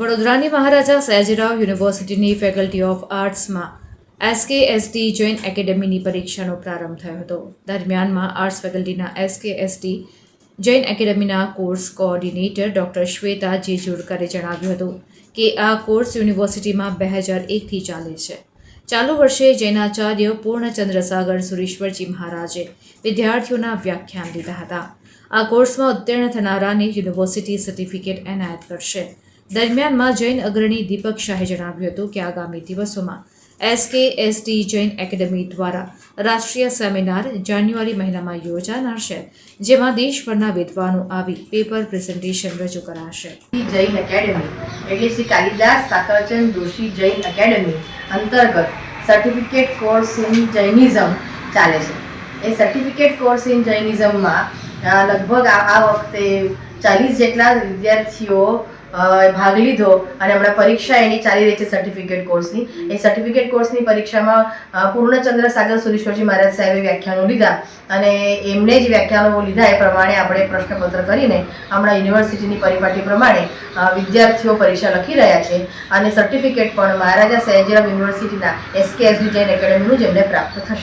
વડોદરાની મહારાજા સયાજીરાવ યુનિવર્સિટીની faculty of આર્ટ્સમાં એસકેએસટી જૈન એકેડેમીની પરીક્ષાનો પ્રારંભ થયો હતો. દરમિયાનમાં આર્ટ્સ ફેકલ્ટીના એસકેએસટી જૈન એકેડેમીના કોર્સ કોઓર્ડિનેટર ડૉક્ટર શ્વેતા જેજુરકરે જણાવ્યું હતું કે આ કોર્સ યુનિવર્સિટીમાં બે હજાર એકથી ચાલે છે. ચાલુ વર્ષે જૈનાચાર્ય પૂર્ણચંદ્રસાગર સુરેશ્વરજી મહારાજે વિદ્યાર્થીઓના વ્યાખ્યાન લીધા હતા. આ કોર્સમાં ઉત્તીર્ણ થનારાને યુનિવર્સિટી સર્ટિફિકેટ એનાયત કરશે. દરમિયાનમાં જૈન અગ્રણી દીપક શાહે જણાવ્યું હતું કે આગામી દિવસોમાં એસકે, એસટી, જૈન એકેડેમી દ્વારા રાષ્ટ્રીય સેમિનાર જાન્યુઆરી મહિનામાં યોજાનાર છે, જેમાં દેશભરના વિદ્વાનો આવી પેપર પ્રેઝન્ટેશન રજૂ કરાશે. જૈન એકેડમી એટલે શ્રી કાલિદાસ સાકરચંદ જોશી જૈન એકેડમી અંતર્ગત સર્ટિફિકેટ કોર્સ ઇન જૈનિઝમ ચાલે છે. એ સર્ટિફિકેટ કોર્સ ઇન જૈનિઝમમાં લગભગ આ વખતે ચાલીસ જેટલા વિદ્યાર્થીઓ ભાગ લીધો અને હમણાં પરીક્ષા એની ચાલી રહી છે સર્ટિફિકેટ કોર્સની એ સર્ટિફિકેટ કોર્સની પરીક્ષામાં પૂર્ણચંદ્ર સાગર સુરેશ્વરજી મહારાજ સાહેબે વ્યાખ્યાનો લીધા અને એમને જ વ્યાખ્યાનો લીધા એ પ્રમાણે આપણે પ્રશ્નપત્ર કરીને હમણાં યુનિવર્સિટીની પરિપાટી પ્રમાણે વિદ્યાર્થીઓ પરીક્ષા લખી રહ્યા છે અને સર્ટિફિકેટ પણ મહારાજા સયાજીરાવ યુનિવર્સિટીના એસકેએસડી જૈન એકેડેમીનું જ એમને પ્રાપ્ત થશે.